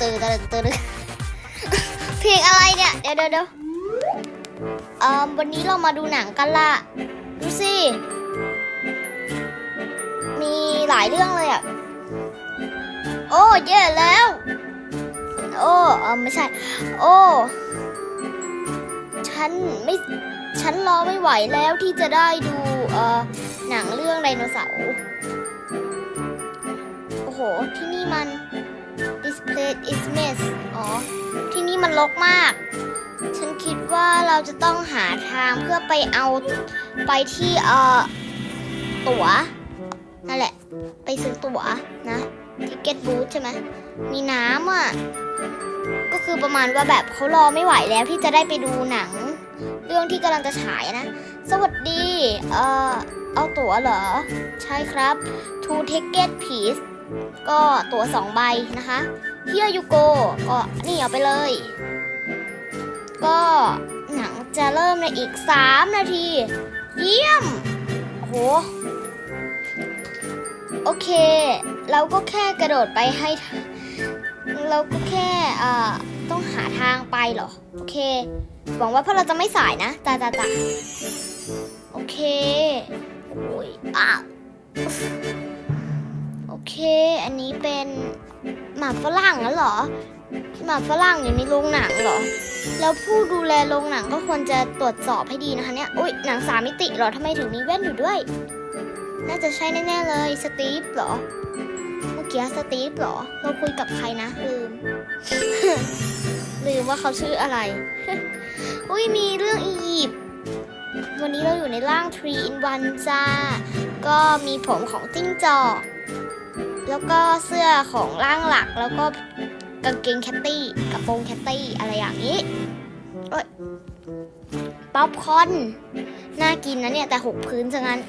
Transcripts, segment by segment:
ตื่นตื่นตื่นเพลงอะไรเนี่ย เดี๋ยวเดี๋ยวเดี๋ยวเอ่อวันนี้เรามาดูหนังกันละดูสิ มีหลายเรื่องเลยอะ โอ้เย่แล้ว โอ้เออไม่ใช่ โอ้ฉันไม่ฉันรอไม่ไหวแล้วที่จะได้ดูเอ่อหนังเรื่องไดโนเสาร์ โอ้โห ที่นี่มัน place is mess อ๋อ ที่นี่มันรกมาก ฉันคิดว่าเราจะต้องหาทางเพื่อไปเอาไปที่เอ่อตั๋วนั่นแหละ ไปซื้อตั๋วนะทิเก็ตบูธใช่ไหมมีน้ำอะ ก็คือประมาณว่าแบบเขารอไม่ไหวแล้วที่จะได้ไปดูหนัง เรื่องที่กำลังจะฉายนะ สวัสดี เอ่อ เอาตั๋วเหรอ ใช่ครับ two ticket please ก็ตั๋วสองใบนะคะ Here you go ก็นี่เอาไปเลย ก็หนังจะเริ่มในอีก 3 นาที เยี่ยม โอ้โห โอเค เราก็แค่กระโดดไปให้ เราก็แค่เอ่อต้องหาทางไปเหรอ โอเค หวังว่าพวกเราจะไม่สายนะจ้าจ้าจ้าโอเค โอ้ยอ้าโอเค อันนี้เป็น หมาฝรั่งแล้วหรอ หมาฝรั่งอยู่ในโรงหนังเหรอ แล้วผู้ดูแลโรงหนังก็ควรจะตรวจสอบให้ดีนะคะเนี่ยอุ้ยหนังสามมิติเหรอทำไมถึงมีแว่นอยู่ด้วย น่าจะใช่แน่ๆเลยสตีฟเหรอ เมื่อกี้สตีฟเหรอ เราคุยกับใครนะลืม ลืมว่าเขาชื่ออะไร อุ้ยมีเรื่องอียิปต์วันนี้เราอยู่ในร่าง 3 in 1จ้า ก็มีผมของจิ้งจอก แล้วก็เสื้อของร่างหลักแล้วก็กางเกงแคตตี้กระโปรงแคตตี้อะไรอย่างนี้เอ้ยป๊อปคอร์นน่ากินนะเนี่ยแต่หกพื้นซะงั้น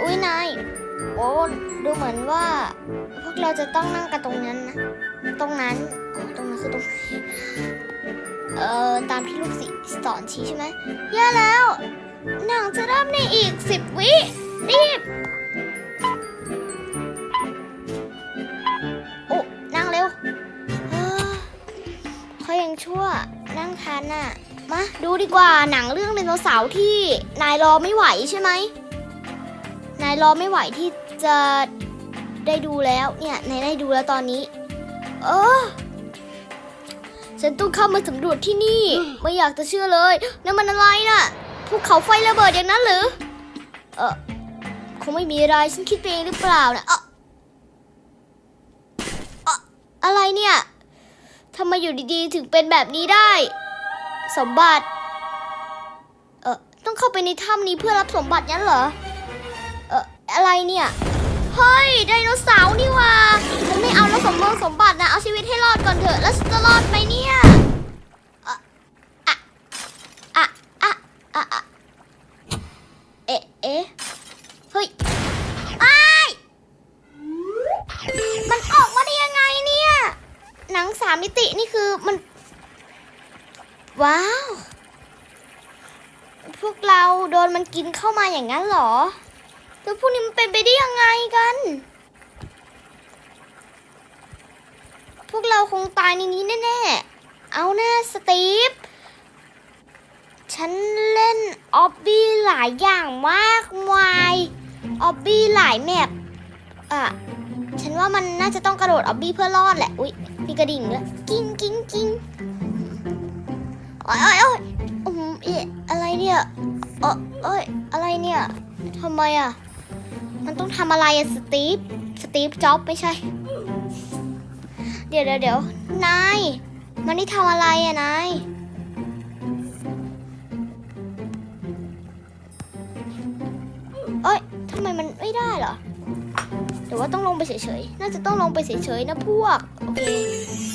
อุ้ยนายโอ้ดูเหมือนว่า พวกเราจะต้องนั่งกันตรงนั้นนะ ตรงนั้นตรงนั้นคือตรงเอ่อตามที่ลูกศิษย์สอนชี้ใช่ไหมแย่แล้วหนังจะเริ่มในอีกสิบวิรีบ งชั่วนั่งทันน่ะมาดูดีกว่าหนังเรื่องไดโนเสาร์ที่นายรอไม่ไหวใช่ไหมนายรอไม่ไหวที่จะได้ดูแล้วเนี่ยนายได้ดูแล้วตอนนี้ เออฉันต้องเข้ามาสำรวจที่นี่ ไม่อยากจะเชื่อเลยนั่นมันอะไรน่ะภูเขาไฟระเบิดอย่างนั้นหรือ เออคงไม่มีอะไรฉันคิดไปเองหรือเปล่านะเออเอ่ออะไรเนี่ยำไมอยู่ดีๆ ถึงเป็นแบบนี้ได้ สมบัติ เออต้องเข้าไปในถ้ำนี้เพื่อรับสมบัติงั้นเหรอ เอออะไรเนี่ย เฮ้ยไดโนเสาร์นี่ว่าฉันไม่เอาแล้วสมมงสมบัตินะ เอาชีวิตให้รอดก่อนเถอะ แล้วจะรอดไหมเนี่ยอะอะอะอะอะอะเอ๊ะเอ๊ะเฮ้ยอ้ายมันออกมาได้ยังไงเนี่ย หนังสามมิตินี่คือมัน ว้าว พวกเราโดนมันกิน เข้ามาอย่างนั้นเหรอ แล้วพวกนี้มันเป็นไปได้ยังไงกัน พวกเราคงตายในนี้แน่ๆ เอาหน้าสตีฟ ฉันเล่นออบบี้หลายอย่างมากมาย ออบบี้หลายแมปอะ ฉันว่ามันน่าจะต้องกระโดดออบบี้เพื่อรอดแหละ อุ๊ยมีกระดิ่งด้วย กิ้งกิ้งกิ้งโอ้ยโอ้ยโอ้ย อืมเอ๊ะไรเนี่ยเออเอ้ยอะไรเนี่ยทำไมอะ มันต้องทำอะไรอะสตีฟสตีฟจ็อบไม่ใช่ เดี๋ยวเดี๋ยวเดี๋ยวนายมันนี่ทำอะไรอะนายเอ้ยทำไมมันไม่ได้เหรอเดี๋ยวว่าต้องลงไปเฉยๆ น่าจะต้องลงไปเฉยๆนะพวก โอเค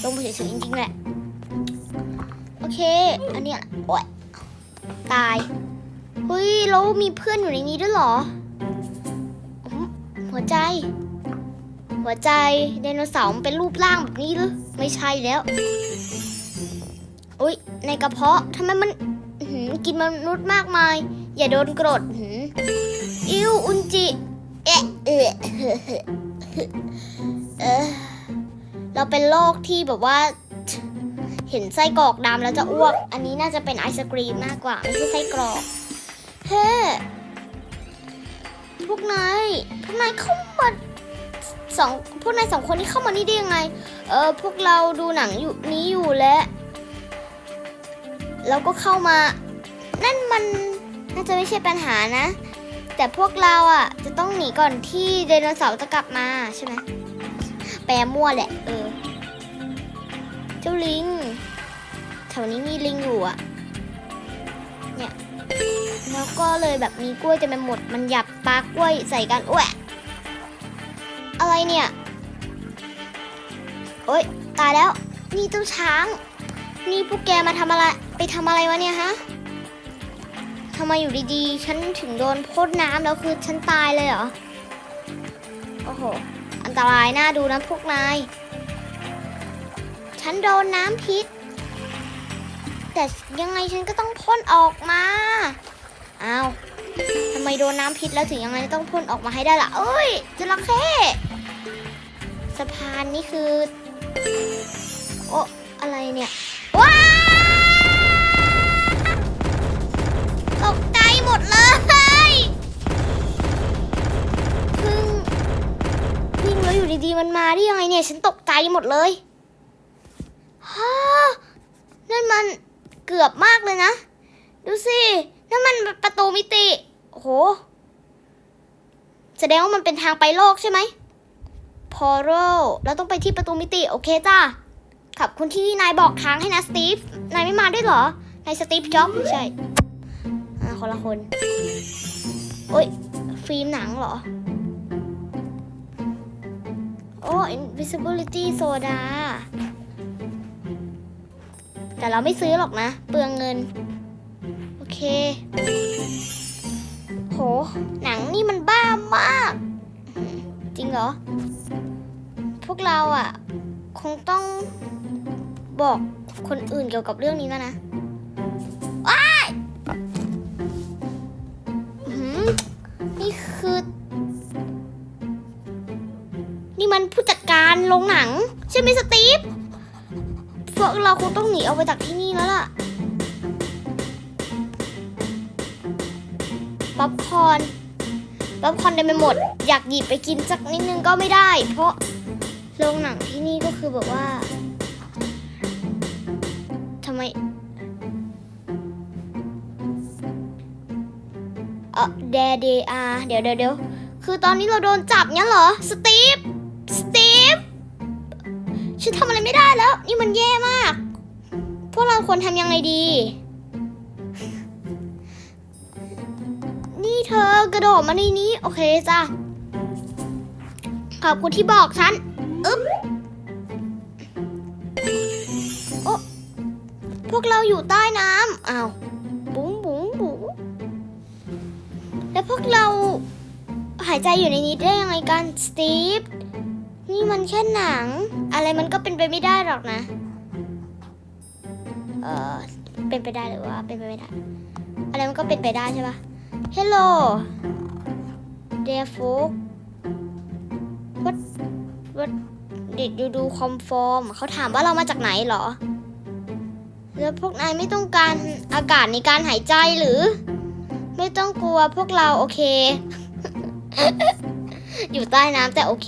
ลงไปเฉยๆจริงๆแหละ โอเค อันเนี้ยโอ๊ย ตาย เฮ้ย แล้วมีเพื่อนอยู่ในนี้ด้วยเหรอ หัวใจ หัวใจไดโนเสาร์เป็นรูปร่างแบบนี้หรือไม่ใช่แล้วอุ้ยในกระเพาะทำไมมันกินมนุษย์มากมาย อย่าโดนกรดอิวอุนจิ เอะเอะเอะเอะเราเป็นโรคที่แบบว่า เห็นไส้กรอกดำแล้วจะอ้วก อันนี้น่าจะเป็นไอศกรีมมากกว่าไม่ใช่ไส้กรอก เฮ้พวกนายพวกนายเข้ามาสองพวกนายสองคนนี้เข้ามานี่ได้ยังไง เออพวกเราดูหนังอยู่นี้อยู่และเราก็เข้ามา นั่นมันน่าจะไม่ใช่ปัญหานะ แต่พวกเราอะ จะต้องหนีก่อนที่ไดโนเสาร์จะกลับมาใช่ไหมแปลมั่วแหละ เออ เจ้าลิงแถวนี้มีลิงอยู่อะเนี่ยแล้วก็เลยแบบมีกล้วยเต็มไปหมด มันหยับปากล้วยใส่กันอ้วยอะไรเนี่ยโอ๊ยตายแล้วนี่เจ้าช้าง นี่พวกแกมาทำอะไร ไปทำอะไรวะเนี่ยฮะทำไมอยู่ดีๆ ฉันถึงโดนพ่นน้ำแล้วคือฉันตายเลยเหรอ โอ้โห อันตรายน่าดูนะพวกนาย ฉันโดนน้ำพิษ แต่ยังไงฉันก็ต้องพ่นออกมาอ้าวทำไมโดนน้ำพิษแล้วถึงยังไงต้องพ่นออกมาให้ได้ล่ะเอ้ยจระเข้สะพานนี่คือ โอ้อะไรเนี่ยว้าตกใจหมดเลยเพิ่งวิ่งแล้วอยู่ดีๆมันมาได้ยังไงเนี่ย ฉันตกใจหมดเลย ฮ่านั่นมันเกือบมากเลยนะ ดูสินั่นมันประตูมิติ โอ้โห แสดงว่ามันเป็นทางไปโลกใช่ไหมพอโรเราต้องไปที่ประตูมิติ โอเคจ้าขอบคุณที่นายบอกทางให้นะสตีฟ นายไม่มาด้วยเหรอ นายสตีฟจ็อบใช่อ่คนละคน โอ้ย ฟิล์มหนังเหรอ โอ้ invisibility soda แต่เราไม่ซื้อหรอกนะ เปลืองเงิน โอเค โห หนังนี่มันบ้ามาก จริงเหรอ พวกเราอะ คงต้องบอกคนอื่นเกี่ยวกับเรื่องนี้แล้วนะว้ายนี่คือ นี่มันผู้จัดการโรงหนัง ใช่ไหมสตีฟ พวกเราคงต้องหนีออกไปจากที่นี่แล้วล่ะ ป๊อปคอนป๊อปคอนเต็มไปหมด อยากหยิบไปกินสักนิดนึงก็ไม่ได้ เพราะโรงหนังที่นี่ก็คือแบบว่าทำไมเออเดเดอาเดี๋ยวเดี๋ยวเดี๋ยวคือตอนนี้เราโดนจับงั้นเหรอ สตี ฉันทำอะไรไม่ได้แล้ว นี่มันแย่มาก พวกเราควรทำยังไงดี นี่เธอกระโดดมาในนี้ โอเคจ้ะ ขอบคุณที่บอกฉัน อึ๊บโอ้พวกเราอยู่ใต้น้ำอ้าวบุ๋งบุ๋งบุ๋งแล้วพวกเราหายใจอยู่ในนี้ได้ยังไงกัน สตีฟ นี่มันแค่หนัง อะไรมันก็เป็นไปไม่ได้หรอกนะ เออเป็นไปได้หรือว่าเป็นไปไม่ได้ อะไรมันก็เป็นไปได้ใช่ปะ Hello there folk what what did you do come from เขาถามว่าเรามาจากไหนเหรอ แล้วพวกนายไม่ต้องการอากาศในการหายใจหรือ ไม่ต้องกลัวพวกเราโอเค อยู่ใต้น้ำแต่โอเค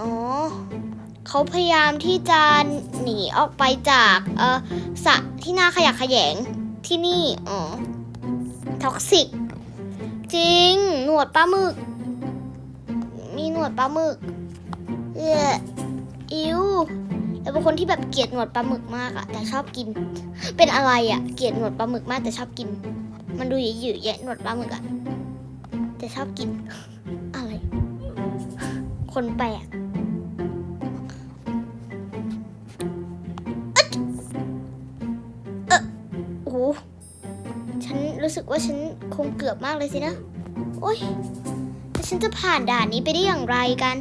อ๋อเขาพยายามที่จะหนีออกไปจากเออสระที่น่าขยะแขยงที่นี่ อ๋อ ท็อกซิก จริง หนวดปลาหมึก มีหนวดปลาหมึก เอออิวแล้วเป็นคนที่แบบเกลียดหนวดปลาหมึกมากอะแต่ชอบกิน เป็นอะไรอะเกลียดหนวดปลาหมึกมากแต่ชอบกิน มันดูหยิ่ๆแยะหนวดปลาหมึกอะแต่ชอบกิน อะไร คนแปลก รู้สึกว่าฉันคงเกือบมากเลยสินะ โอ้ยแล้วฉันจะผ่านด่านนี้ไปได้อย่างไรกัน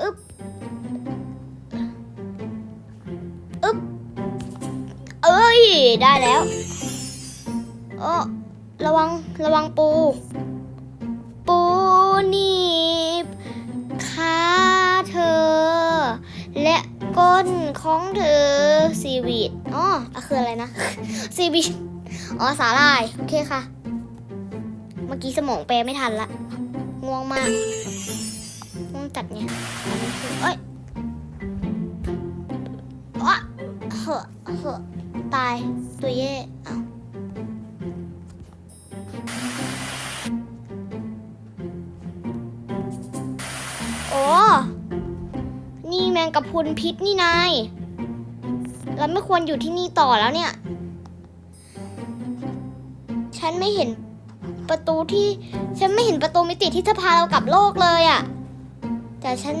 อึ๊บ อึ๊บ เอ้ย ได้แล้ว โอ้ระวัง ระวังปู ของเธอซีวีดอ๋อคืออะไรนะซีวีดอ๋อสาลาย โอเคค่ะ เมื่อกี้สมองแปลไม่ทันละ ง่วงมาก ง่วงจัดไงอันนี้คือเอ้ยอ๊ะเหอะเหอะตาย ตัวเย่เอาโอ้ นี่แมงกะพรุนพิษนี่นาย เราไม่ควรอยู่ที่นี่ต่อแล้วเนี่ย ฉันไม่เห็นประตูที่ ฉันไม่เห็นประตูมิติที่จะพาเรากลับโลกเลยอะ่ะ แต่ฉัน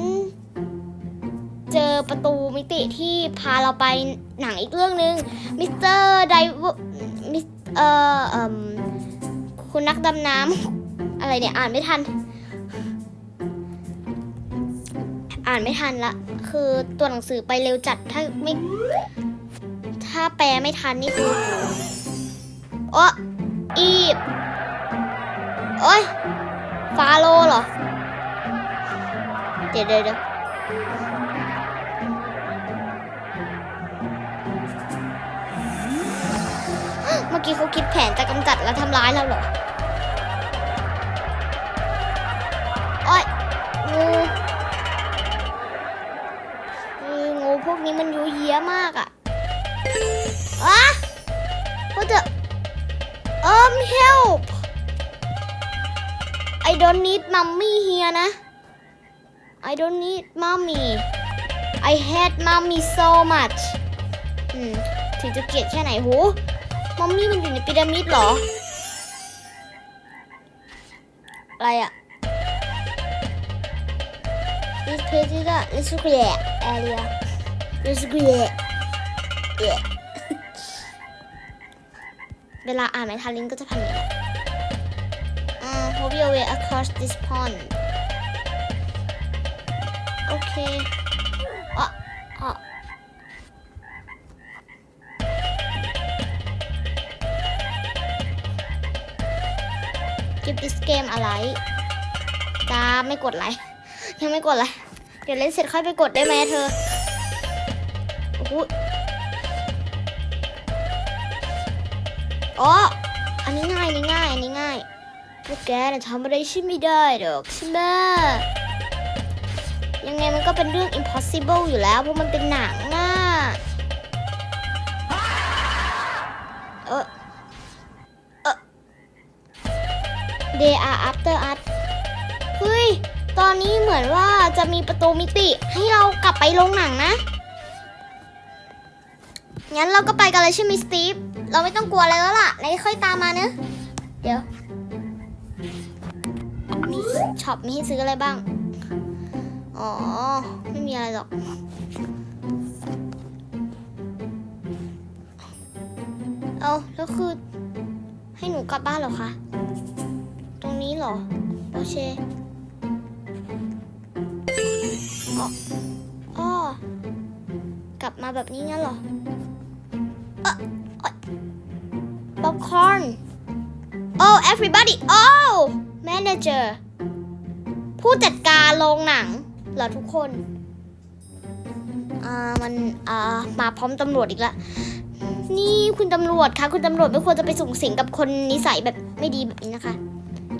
เจอประตูมิติที่พาเราไปหนังอีกเรื่องหนึ่งมิสเตอร์ไดวมิสเอ่อเอ่มคุณนักดำน้ำอะไรเนี่ยอ่านไม่ทัน อ่านไม่ทันละ คือตัวหนังสือไปเร็วจัดถ้าไม่ ถ้าแปลไม่ทันนี่คือโอ้อีบโอ้ยฟาโลเหรอ เดี๋ยวเดี๋ยวเมื่อกี้เขาคิดแผนจะกำจัดและทำร้ายเราเหรอโอ้ยงูงูพวกนี้มันยูเยียมากอะ อะว่าจะ um help I don't need mommy here นะ I don't need mommy I hate mommy so much อืมถึงจะเกลียดแค่ไหนโหมัมมี่มันอยู่ในพีระมิดเหรอ อะไรอะ This place is a let's create area let's create yeah เวลาอ่านไม่ทันลิงก็จะพันอย่างนี้แหละ Uh, hope your way across this pond. Okay. Uh, uh. Give this game a like จ้าไม่กดไลค์ยังไม่กดไลค์เดี๋ยวเล่นเสร็จค่อยไปกดได้ไหมเธอโอ้ อ๋อ อันนี้ง่ายอันนี้ง่าย อันนี้ง่าย พวกแกน่ะทำอะไรฉันไม่ได้หรอกใช่ไหมยังไงมันก็เป็นเรื่อง impossible อยู่แล้ว เพราะมันเป็นหนังน่ะเออเออ they are after us เฮ้ย ตอนนี้เหมือนว่าจะมีประตูมิติให้เรากลับไปโรงหนังนะ งั้นเราก็ไปกันเลยใช่ไหมสตีฟ เราไม่ต้องกลัวอะไรแล้วล่ะไหนค่อยตามมาเนอะเดี๋ยวมีช็อปมีให้ซื้ออะไรบ้าง อ๋อ ไม่มีอะไรหรอก เอาแล้วคือ ให้หนูกลับบ้านเหรอคะ ตรงนี้เหรอ โอเคอ๋ออ๋อกลับมาแบบนี้งั้นเหรอ เออ ป๊อปคอร์น oh everybody oh manager ผู้จัดการโรงหนังเหรอทุกคน อ่า มัน อ่า มาพร้อมตำรวจอีกแล้วนี่คุณตำรวจคะ คุณตำรวจไม่ควรจะไปสูงสิงกับคนนิสัยแบบไม่ดีแบบนี้นะคะ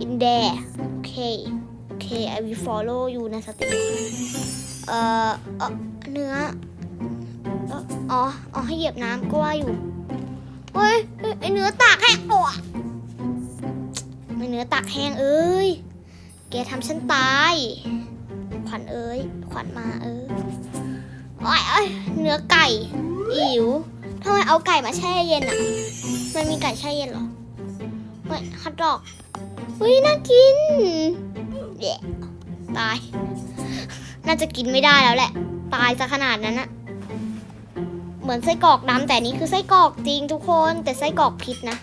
in there โอเค โอเค I will follow you นะสติเอ่อเออเนื้ออ่ออ๋อ อ๋อ ให้เหยียบน้ำก็ว่าอยู่ เฮ้ยเฮ้ยไอเนื้อตากแห้งโอ้ะไอเนื้อตากแห้งเอ้ยแกทำฉันตาย ขวัญเอ้ย ขวัญมาเออโอ้ยเอ้ยเนื้อไก่ อิ๋วทำไมเอาไก่มาแช่เย็นอะมันมีไก่แช่เย็นเหรอเฮ้ยฮัทดอกเฮ้ยน่ากินเดี๋ยตาย น่าจะกินไม่ได้แล้วแหละ ตายซะขนาดนั้นอะ เหมือนไส้กรอกดำแต่นี้คือไส้กรอกจริงทุกคนแต่ไส้กรอกพิษนะ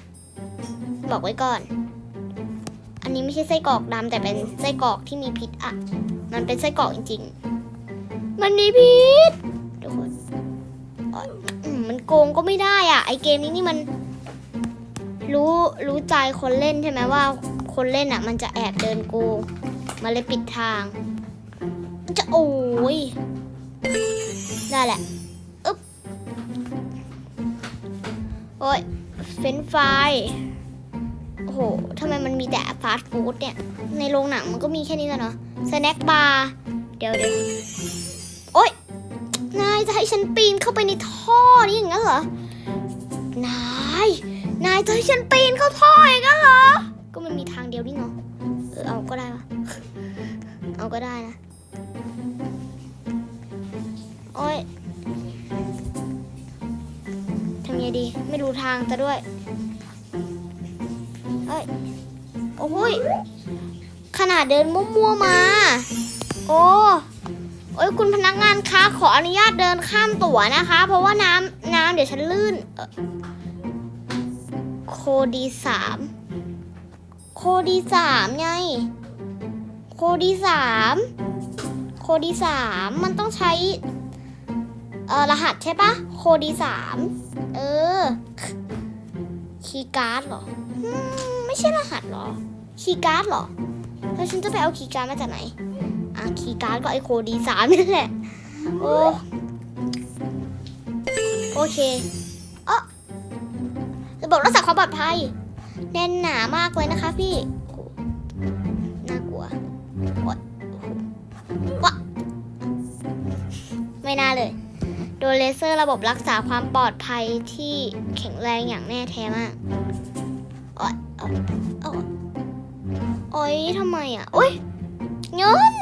บอกไว้ก่อน อันนี้ไม่ใช่ไส้กรอกดำแต่เป็นไส้กรอกที่มีพิษอะ มันเป็นไส้กรอกจริง ๆ มันมีพิษทุกคนมันโกงก็ไม่ได้อะ ไอเกมนี้นี่มัน รู้รู้ใจคนเล่นใช่ไหมว่า คนเล่นอะ มันจะแอบเดินโกงมาเลยปิดทาง จะโอ้ยได้แหละ อ้ยเฟรนฟรายโอ้โหทำไมมันมีแต่ฟาสต์ฟู้ดเนี่ย ในโรงหนังมันก็มีแค่นี้แหละเนาะสแน็คบาร์เดี๋ยวเดี๋ยวโอ๊ยนายจะให้ฉันปีนเข้าไปในท่อนี่อย่างนั้นเหรอนายนายจะให้ฉันปีนเข้าท่ออย่างนั้นเหรอก็มันมีทางเดียวนี่เนาะเออเอาก็ได้วะเอาก็ได้นะโอ๊ย ไงดี ไม่ดูทางซะด้วย เอ้ย โอ้ย ขนาดเดินมั่วๆมา โอ้โอ้ยคุณพนักงานคะขออนุญาตเดินข้ามตั๋วนะคะ เพราะว่าน้ำน้ำเดี๋ยวฉันลื่น โคดีสามโคดีสามไง โคดีสามโคดีสามมันต้องใช้ เออรหัสใช่ปะโคดีสาม เออ คีย์การ์ดเหรอ ไม่ใช่รหัสเหรอ คีย์การ์ดเหรอ แล้วฉันจะไปเอาคีย์การ์ดมาจากไหน อะ คีย์การ์ดก็ไอโคดีสามนี่แหละ โอ้ โอเคเออระบบรักษาความปลอดภัย แน่นหนามากเลยนะคะพี่ น่ากลัวโอ๊ยโอ้โหวะไม่น่าเลย โดนเลเซอร์ระบบรักษาความปลอดภัยที่แข็งแรงอย่างแน่แท้มากโอ๊ยโอ๊ยโอ๊ยโอ๊ยทำไมอะ โอ๊ยเงิน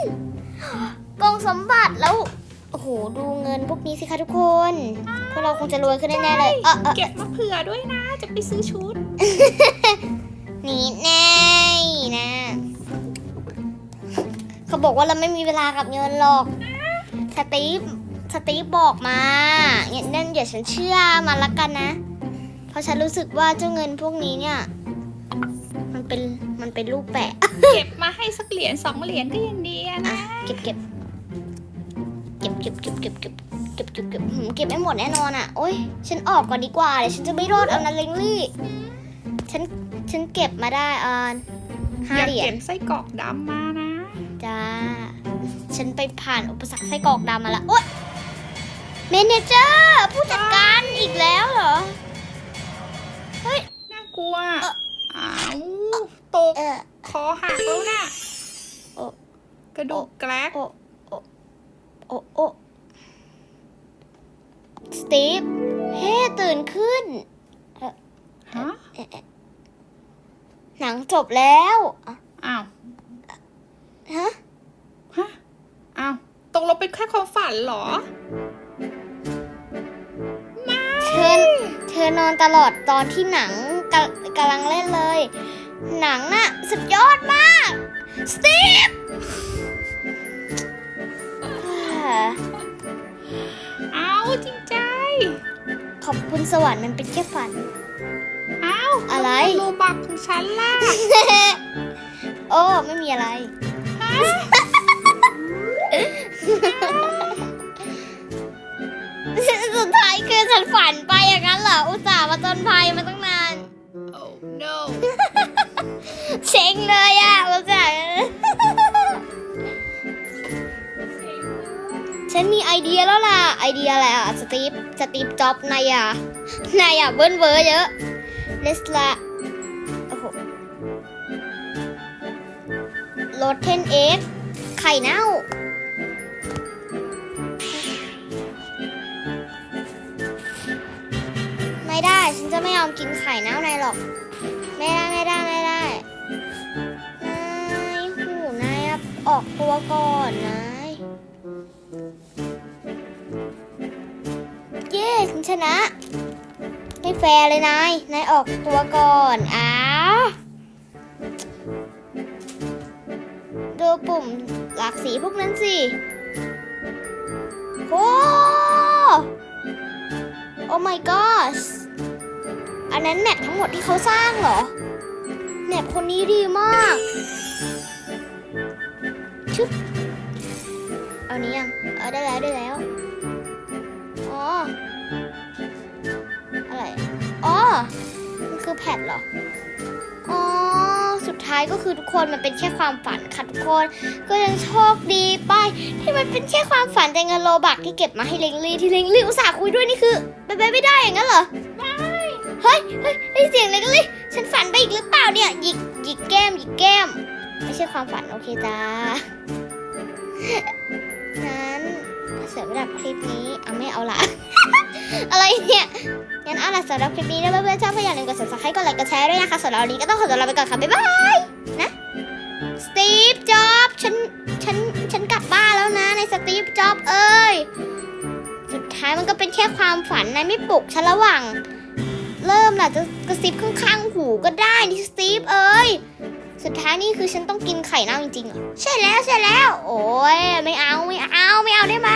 กล่องสมบัติแล้ว โอ้โห ดูเงินพวกนี้สิคะทุกคน พวกเราคงจะรวยขึ้นแน่ๆเลยเออเออเก็บมาเผื่อด้วยนะ จะไปซื้อชุด นี่แน่นะ เขาบอกว่าเราไม่มีเวลากับเงินหรอกสตีฟ สตีฟบอกมาเนี่ยนั่นเดี๋ยวฉันเชื่อมันละกันนะ เพราะฉันรู้สึกว่าเจ้าเงินพวกนี้เนี่ย มันเป็นมันเป็นรูปแปะ เก็บมาให้สักเหรียญสองเหรียญก็ยังดีอะอะนะเก็บเก็บเก็บเก็บเก็บเก็บเก็บเก็บเก็บเก็บหืมเก็บไม่หมดแน่นอนอะโอ๊ยฉันออกก่อนดีกว่าเดี๋ยวฉันจะไม่รอดเอานะเลงลี่ ฉันฉันเก็บมาได้อ่านห้าอย่าเหรียเก็ญบไส้กรอกดำมานะ จ้า ฉันไปผ่านอุปสรรคไส้กรอกดำมาละโอ๊ย เมเนเจอร์ผู้จัดการอีกแล้วเหรอน่ากลัวเอ่ออ้าวตกเออคอหักแล้วน่ะโอ้กระดูกแกลกโอ้โอ้โอ้โอ้สตีฟเฮ้ตื่นขึ้นฮะเอ๊ะเอ๊ะหนังจบแล้วอะอ้าวฮะฮะอ้าวตกลงเป็นแค่ความฝันเหรอ เธอเธอนอนตลอดตอนที่หนังกำกำลังเล่นเลย หนังน่ะสุดยอดมาก สตีฟอ่าอ้าวจริงใจ ขอบคุณสวรรค์มันเป็นแค่ฝันอ้าวอะไร โลบักของฉันล่ะ โอ้ ไม่มีอะไรสุด ฉันฝันไปอย่างนั้นเหรอ อุตส่าห์มาจนภัยมาตั้งนานโอ้ no เช็งเลยอะอุตส่าห์ฉันมีไอเดียแล้วล่ะ ไอเดียอะไรอะสตีฟ สตีฟจ็อบนายอะนายอะเบิ้ลเวอร์เยอะ เลสลาโอ้โหโรเทนเอ็กไข่เน่า ไม่ได้ ฉันจะไม่ยอมกินไข่เน่านายหรอก ไม่ได้ไม่ได้ไม่ได้นายหูนายออกตัวก่อนนายเย้ฉันชนะ ไม่แฟร์เลยนาย นายออกตัวก่อนอ้าวดูปุ่มหลากสีพวกนั้นสิโอ้ อ้ my gosh อันนั้นแมปทั้งหมดที่เขาสร้างเหรอ แมปคนนี้ดีมากชึบเอานี้ยัง เออได้แล้วได้แล้ว อ๋อ อะไร อ๋อ มันคือแพทเหรอ อ๋อ สุดท้ายก็คือทุกคนมันเป็นแค่ความฝันค่ะทุกคน ก็ยังโชคดีไปที่มันเป็นแค่ความฝันแต่เงินโลบักที่เก็บมาให้เลงลี่ที่เลงลี่อุตส่าห์คุยด้วยนี่คือเป็นไปไม่ได้อย่างนั้นเหรอเฮ้ยเฮ้ยเฮ้ยเสียงเลงลี่ฉันฝันไปอีกหรือเปล่าเนี่ยหยิกหยิกแก้มหยิกแก้ม ไม่ใช่ความฝันโอเคจ้า สำหรับคลิปนี้เอาไม่เอาละ อะไรเนี่ยงั้นเอาละสำหรับคลิปนี้นะเพื่อนๆชอบก็อย่าลืมกด subscribe กดไลค์กดแชร์ด้วยนะคะส่วนเราวันนี้ก็ต้องขอตัวลาไปก่อนค่ะบ๊ายบายนะสตีฟจ็อบฉันฉันฉันกลับบ้านแล้วนะในสตีฟจ็อบเอ้ยสุดท้ายมันก็เป็นแค่ความฝันนายไม่ปลุกฉันระหว่างเริ่มล่ะจะกระซิบข้างๆหูก็ได้นี่สตีฟเอ้ย สุดท้ายนี่คือฉันต้องกินไข่เน่าจริงๆเหรอใช่แล้วใช่แล้ว โอ้ยไม่เอาไม่เอาไม่เอาได้ไหม